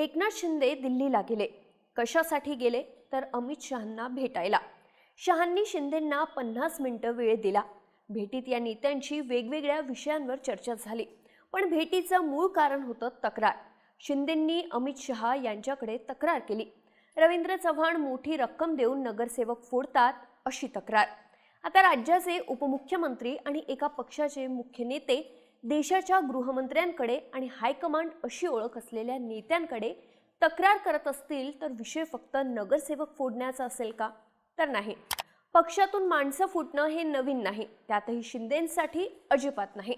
एकनाथ शिंदे दिल्लीला गेले. कशासाठी गेले? तर अमित शहांना भेटायला. शहांनी शिंदेंना पन्नास मिनिटं वेळ दिला. भेटीत या नेत्यांची वेगवेगळ्या विषयांवर चर्चा झाली. पण भेटीचं मूळ कारण होतं तक्रार. शिंदेंनी अमित शहा यांच्याकडे तक्रार केली. रवींद्र चव्हाण मोठी रक्कम देऊन नगरसेवक फोडतात अशी तक्रार. आता राज्याचे उपमुख्यमंत्री आणि एका पक्षाचे मुख्य नेते देशाच्या गृहमंत्र्यांकडे आणि हायकमांड अशी ओळख असलेल्या नेत्यांकडे तक्रार करत असतील तर विषय फक्त नगरसेवक फोडण्याचा असेल का? तर नाही. पक्षातून माणसं फुटणं हे नवीन नाही. त्यातही शिंदेंसाठी अजिबात नाही.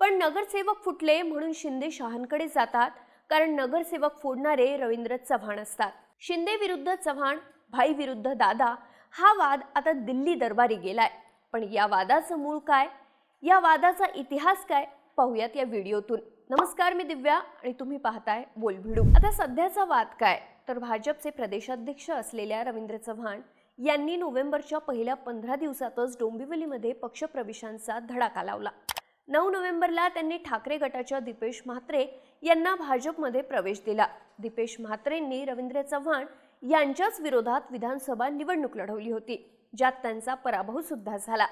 पण नगरसेवक फुटले म्हणून शिंदे शहांकडे जातात कारण नगरसेवक फोडणारे रवींद्र चव्हाण असतात. शिंदे विरुद्ध चव्हाण भाई विरुद्ध दादा हा वाद आता दिल्ली दरबारी गेलाय. पण या वादाचं मूळ काय? या वादाचा इतिहास काय? पाहूयात या व्हिडिओतून. नमस्कार मी दिव्या आणि तुम्ही पाहताय बोलभिडू. आता सध्याचा वाद काय? तर भाजपचे प्रदेशाध्यक्ष असलेल्या रवींद्र चव्हाण यांनी नोव्हेंबरच्या पहिल्या पंधरा दिवसातच डोंबिवलीमध्ये पक्षप्रवेशांचा धडाका लावला. नऊ नोव्हेंबरला त्यांनी ठाकरे गटाच्या दीपेश म्हात्रे यांना भाजपमध्ये प्रवेश दिला. दीपेश म्हात्रेंनी रवींद्र चव्हाण यांच्याच विरोधात विधानसभा निवडणूक लढवली होती ज्यात त्यांचा पराभव सुद्धा झाला.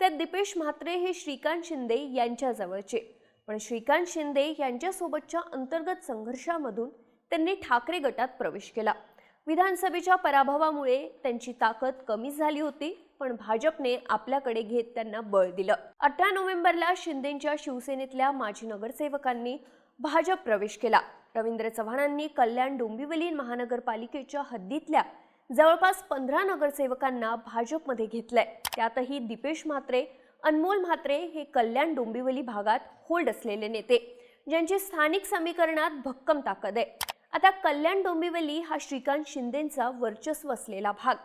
त्यात दिपेश म्हात्रे हे श्रीकांत शिंदे यांच्या जवळचे पण श्रीकांत शिंदे यांच्यासोबतच्या अंतर्गत संघर्षामधून त्यांनी ठाकरे गटात प्रवेश केला. विधानसभेच्या पराभवामुळे त्यांची ताकद कमी झाली होती पण भाजपने आपल्याकडे घेत त्यांना बळ दिलं. अठरा नोव्हेंबरला शिंदेच्या शिवसेनेतल्या माजी नगरसेवकांनी भाजप प्रवेश केला. रवींद्र चव्हाणांनी कल्याण डोंबिवली महानगरपालिकेच्या हद्दीतल्या जवळपास पंधरा नगरसेवकांना भाजपमध्ये घेतलंय. त्यातही दीपेश म्हात्रे अनमोल म्हात्रे हे कल्याण डोंबिवली भागात होल्ड असलेले नेते ज्यांची स्थानिक समीकरणात भक्कम ताकद आहे. आता कल्याण डोंबिवली हा श्रीकांत शिंदेंचा वर्चस्व असलेला भाग.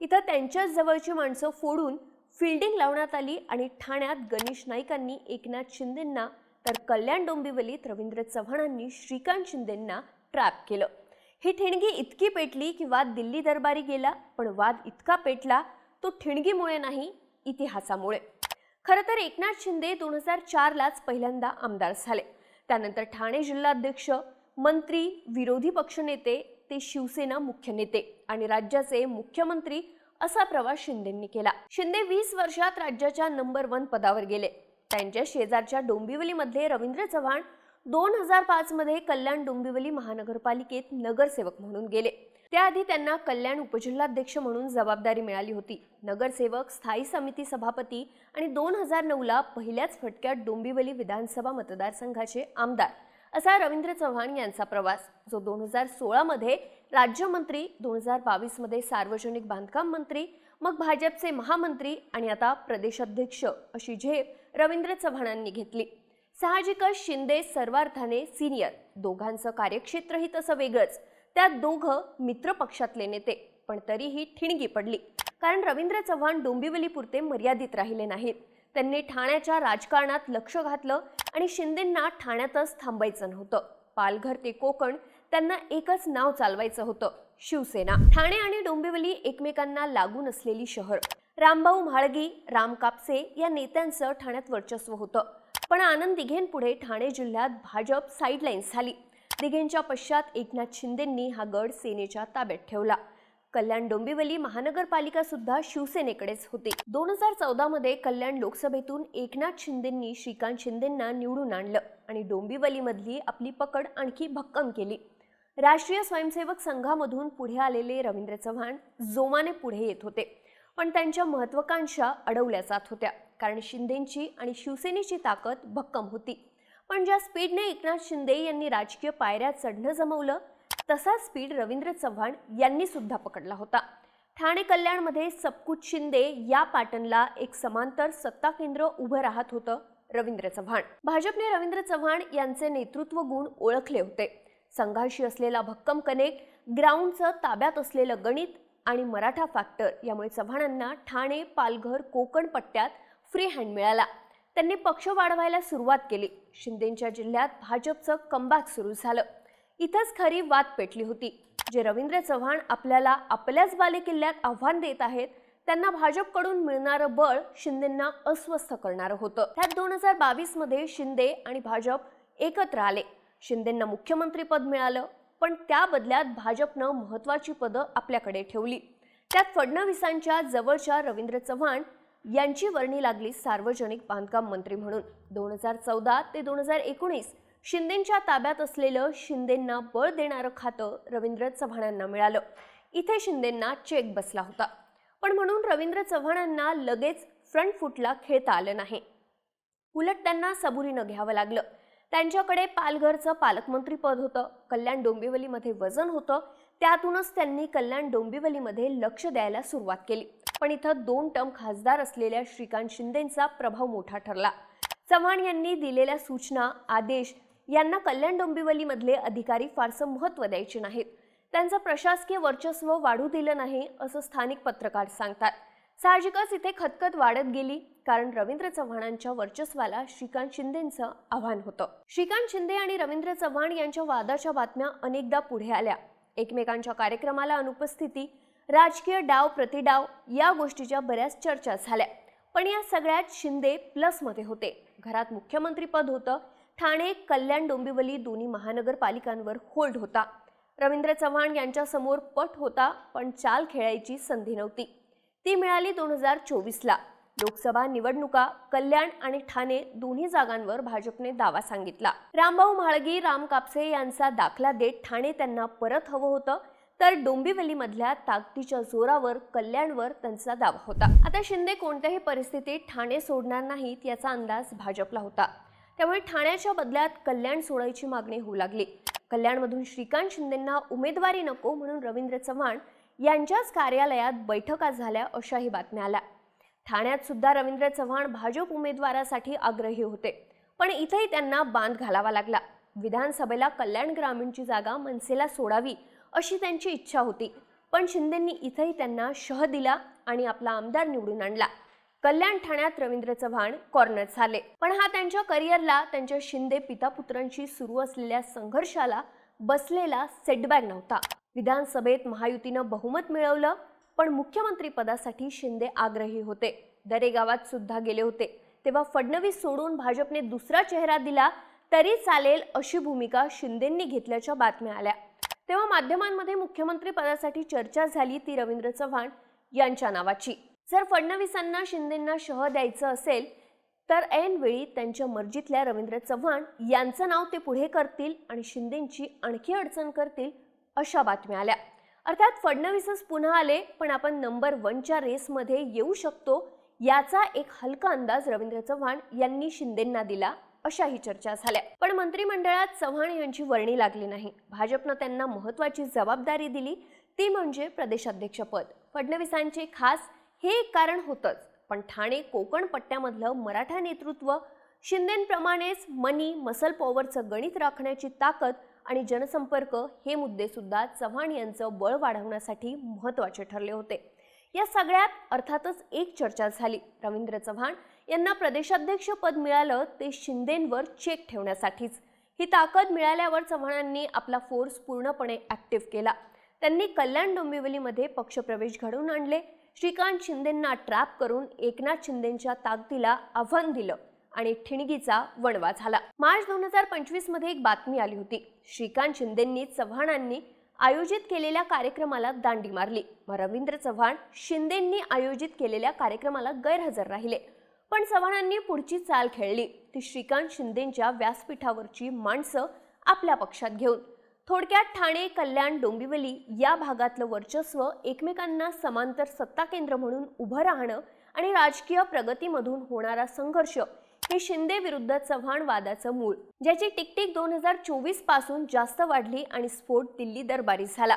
इथं त्यांच्याच जवळची माणसं फोडून फिल्डिंग लावण्यात आली आणि ठाण्यात गणेश नाईकांनी एकनाथ शिंदेंना तर कल्याण डोंबिवलीत रवींद्र चव्हाणांनी श्रीकांत शिंदेंना ट्रॅप केलं. ही ठिणगी इतकी पेटली की वाद दिल्ली दरबारी गेला पण वाद इतका पेटला तो ठिणगीमुळे नाही इतिहासामुळे. खरं तर एकनाथ शिंदे दोन हजार चारलाच पहिल्यांदा आमदार झाले. त्यानंतर ठाणे जिल्हाध्यक्ष मंत्री विरोधी पक्षनेते ते शिवसेना मुख्य नेते आणि राज्याचे मुख्यमंत्री असा प्रवास शिंदेंनी केला. शिंदे वीस वर्षात राज्याच्या नंबर वन पदावर गेले. त्यांच्या शेजारच्या डोंबिवलीमधले रवींद्र चव्हाण दोन हजार पाच मध्ये कल्याण डोंबिवली महानगरपालिकेत नगरसेवक म्हणून गेले. त्याआधी त्यांना कल्याण उपजिल्हाध्यक्ष म्हणून जबाबदारी मिळाली होती. नगरसेवक स्थायी समिती सभापती आणि दोन हजार नऊला पहिल्याच फटक्यात डोंबिवली विधानसभा मतदारसंघाचे आमदार असा रवींद्र चव्हाण यांचा प्रवास. जो दोन हजार सोळामध्ये राज्यमंत्री दोन हजार बावीसमध्ये सार्वजनिक बांधकाम मंत्री मग भाजपचे महामंत्री आणि आता प्रदेशाध्यक्ष अशी झेप रवींद्र चव्हाणांनी घेतली. साहजिकच शिंदे सर्वार्थाने सिनियर. दोघांचं कार्यक्षेत्रही तसं वेगळंच. त्यात दोघं मित्र पक्षातले नेते पण तरीही ठिणगी पडली. कारण रवींद्र चव्हाण डोंबिवलीपुरते मर्यादित राहिले नाहीत. त्यांनी ठाण्याच्या राजकारणात लक्ष घातलं आणि शिंदेंना ठाण्यातच थांबायचं नव्हतं. पालघर ते कोकण त्यांना एकच नाव चालवायचं होतं शिवसेना. ठाणे आणि डोंबिवली एकमेकांना लागून असलेली शहर. रामभाऊ म्हाळगी राम कापसे या नेत्यांचं ठाण्यात वर्चस्व होतं. पण आनंद दिघेंपुढे ठाणे जिल्ह्यात भाजप साईडलाईन्स झाली. दिघेंच्या पश्चात एकनाथ शिंदेंनी हा गड सेनेच्या ताब्यात ठेवला. कल्याण डोंबिवली महानगरपालिका सुद्धा शिवसेनेकडेच होती. दोन हजार चौदा मध्ये कल्याण लोकसभेतून एकनाथ शिंदेंनी श्रीकांत शिंदेंना निवडून आणलं आणि डोंबिवलीमधली आपली पकड आणखी भक्कम केली. राष्ट्रीय स्वयंसेवक संघामधून पुढे आलेले रवींद्र चव्हाण जोमाने पुढे येत होते. पण त्यांच्या महत्वाकांक्षा अडवल्या जात होत्या. कारण शिंदेंची आणि शिवसेनेची ताकद भक्कम होती. पण ज्या स्पीडने एकनाथ शिंदे यांनी राजकीय पायऱ्या चढणं जमवलं तसा स्पीड रवींद्र चव्हाण यांनी सुद्धा पकडला होता. ठाणे कल्याणमध्ये सबकुच शिंदे या पॅटर्नला एक समांतर सत्ता केंद्र उभं राहत होतं रवींद्र चव्हाण. भाजपने रवींद्र चव्हाण यांचे नेतृत्व गुण ओळखले होते. संघाशी असलेला भक्कम कनेक्ट ग्राउंडचं ताब्यात असलेलं गणित आणि मराठा फॅक्टर यामुळे चव्हाणांना ठाणे पालघर कोकण पट्ट्यात फ्री हँड मिळाला. त्यांनी पक्ष वाढवायला सुरुवात केली. शिंदेच्या जिल्ह्यात भाजपचं कमबॅक सुरू झालं. इथंच खरी वाद पेटली होती. जे रवींद्र चव्हाण आपल्याला आपल्याच बालेकिल्ल्यात आव्हान देत आहेत त्यांना भाजपकडून मिळणारं बळ शिंदेंना अस्वस्थ करणारं होतं. त्यात दोन हजार बावीसमध्ये शिंदे आणि भाजप एकत्र आले. शिंदेंना मुख्यमंत्रीपद मिळालं. पण त्या बदल्यात भाजपनं महत्वाची पदं आपल्याकडे ठेवली. त्यात फडणवीसांच्या जवळच्या रवींद्र चव्हाण यांची वर्णी लागली सार्वजनिक बांधकाम मंत्री म्हणून. दोन हजार चौदा ते दोन हजार एकोणीस शिंदेंच्या ताब्यात असलेलं शिंदेंना बळ देणारं खातं रवींद्र चव्हाणांना मिळालं. इथे शिंदेंना चेक बसला होता. पण म्हणून रवींद्र चव्हाणांना लगेच फ्रंट फुटला खेळता आलं नाही. उलट त्यांना सबुरीनं घ्यावं लागलं. त्यांच्याकडे पालघरचं पालकमंत्रीपद होतं. कल्याण डोंबिवलीमध्ये वजन होतं. त्यातूनच त्यांनी कल्याण डोंबिवलीमध्ये लक्ष द्यायला सुरुवात केली. पण इथं दोन टर्म खासदार असलेल्या श्रीकांत शिंदेंचा प्रभाव मोठा ठरला. चव्हाण यांनी दिलेल्या सूचना आदेश यांना कल्याण डोंबिवलीमधले अधिकारी फारसं महत्त्व द्यायचे नाहीत. त्यांचं प्रशासकीय वर्चस्व वाढू दिलं नाही असं स्थानिक पत्रकार सांगतात. साहजिकच इथे खतखत वाढत गेली कारण रवींद्र चव्हाणांच्या वर्चस्वाला श्रीकांत शिंदेंचं आव्हान होतं. श्रीकांत शिंदे आणि रवींद्र चव्हाण यांच्या वादाच्या बातम्या अनेकदा पुढे आल्या. एकमेकांच्या कार्यक्रमाला अनुपस्थिती राजकीय डाव प्रतिडाव या गोष्टीच्या बऱ्याच चर्चा झाल्या. पण या सगळ्यात शिंदे प्लसमध्ये होते. घरात मुख्यमंत्रीपद होतं ठाणे कल्याण डोंबिवली दोन्ही महानगरपालिकांवर होल्ड होता. रवींद्र चव्हाण यांच्यासमोर पट होता पण चाल खेळायची संधी नव्हती. ती मिळाली दोन हजार चोवीसला. लोकसभा निवडणुका कल्याण आणि ठाणे दोन्ही जागांवर भाजपने दावा सांगितला. रामभाऊ म्हाळगी राम कापसे यांचा दाखला देत ठाणे त्यांना परत हवं होतं तर डोंबिवलीमधल्या ताकदीच्या जोरावर कल्याणवर त्यांचा दावा होता. आता शिंदे कोणत्याही परिस्थितीत ठाणे सोडणार नाहीत याचा अंदाज भाजपला होता. त्यामुळे ठाण्याच्या बदल्यात कल्याण सोडायची मागणी होऊ लागली. कल्याणमधून श्रीकांत शिंदेंना उमेदवारी नको म्हणून रवींद्र चव्हाण यांच्याच कार्यालयात बैठका झाल्या अशाही बातम्या आल्या. ठाण्यात सुद्धा रवींद्र चव्हाण भाजप उमेदवारासाठी आग्रही होते पण इथेही त्यांना बांध घालावा लागला. विधानसभेला कल्याण ग्रामीणची जागा मनसेला सोडावी अशी त्यांची इच्छा होती पण शिंदेंनी इथेही त्यांना शह दिला आणि आपला आमदार निवडून आणला. कल्याण ठाण्यात रवींद्र चव्हाण कॉर्नर झाले. पण हा त्यांच्या करिअरला त्यांच्या शिंदे पितापुत्रांशी सुरू असलेल्या संघर्षाला बसलेला सेटबॅक नव्हता. विधानसभेत महायुतीनं बहुमत मिळवलं पण मुख्यमंत्री पदासाठी शिंदे आग्रही होते. दरेगावात सुद्धा गेले होते. तेव्हा फडणवीस सोडून भाजपने दुसरा चेहरा दिला तरी चालेल अशी भूमिका शिंदेंनी घेतल्याच्या बातम्या आल्या. तेव्हा माध्यमांमध्ये मुख्यमंत्री पदासाठी चर्चा झाली ती रवींद्र चव्हाण यांच्या नावाची. जर फडणवीसांना शिंदेंना शह द्यायचं असेल तर ऐनवेळी त्यांच्या मर्जीतल्या रवींद्र चव्हाण यांचं नाव ते पुढे करतील आणि शिंदेंची आणखी अडचण करतील अशा बातम्या आल्या. अर्थात फडणवीसच पुन्हा आले पण आपण नंबर वनच्या रेसमध्ये येऊ शकतो याचा एक हलका अंदाज रवींद्र चव्हाण यांनी शिंदेंना दिला अशाही चर्चा झाल्या. पण मंत्रिमंडळात चव्हाण यांची वर्णी लागली नाही. भाजपनं त्यांना महत्वाची जबाबदारी दिली ती म्हणजे प्रदेशाध्यक्षपद फडणवीसांचे खास हे एक कारण होतंच पण ठाणे कोकण पट्ट्यामधलं मराठा नेतृत्व शिंदेंप्रमाणेच मनी मसल पॉवरचं गणित राखण्याची ताकद आणि जनसंपर्क हे मुद्देसुद्धा चव्हाण यांचं बळ वाढवण्यासाठी महत्त्वाचे ठरले होते. या सगळ्यात अर्थातच एक चर्चा झाली. रवींद्र चव्हाण यांना प्रदेशाध्यक्ष पद मिळालं ते शिंदेंवर चेक ठेवण्यासाठीच. ही ताकद मिळाल्यावर चव्हाणांनी आपला फोर्स पूर्णपणे ॲक्टिव्ह केला. त्यांनी कल्याण डोंबिवलीमध्ये पक्षप्रवेश घडवून आणले. श्रीकांत शिंदेंना ट्रॅप करून एकनाथ शिंदेंच्या ताकदीला आव्हान दिलं. आणि ठिणगीचा वणवा झाला. मार्च दोन हजार पंचवीसमध्ये एक बातमी आली होती. श्रीकांत शिंदेंनी चव्हाणांनी आयोजित केलेल्या कार्यक्रमाला दांडी मारली. रवींद्र चव्हाण शिंदेंनी आयोजित केलेल्या कार्यक्रमाला गैरहजर राहिले. पण चव्हाणांनी पुढची चाल खेळली. ती श्रीकांत शिंदेंच्या व्यासपीठावरची माणसं आपल्या पक्षात घेऊन. थोडक्यात ठाणे कल्याण डोंबिवली या भागातलं वर्चस्व एकमेकांना समांतर सत्ता केंद्र म्हणून उभं राहणं आणि राजकीय प्रगतीमधून होणारा संघर्ष हे शिंदे विरुद्ध चव्हाण वादाचं मूळ ज्याची टिकटिक दोन हजार चोवीसपासून जास्त वाढली आणि स्फोट दिल्ली दरबारी झाला.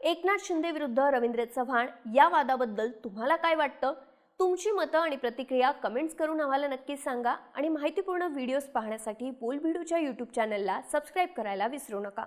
एकनाथ शिंदे विरुद्ध रवींद्र चव्हाण या वादाबद्दल तुम्हाला काय वाटतं? तुमची मतं आणि प्रतिक्रिया कमेंट्स करून आम्हाला नक्की सांगा आणि माहितीपूर्ण व्हिडिओज पाहण्यासाठी बोल व्हिडिओच्या यूट्यूब चॅनलला सबस्क्राईब करायला विसरू नका.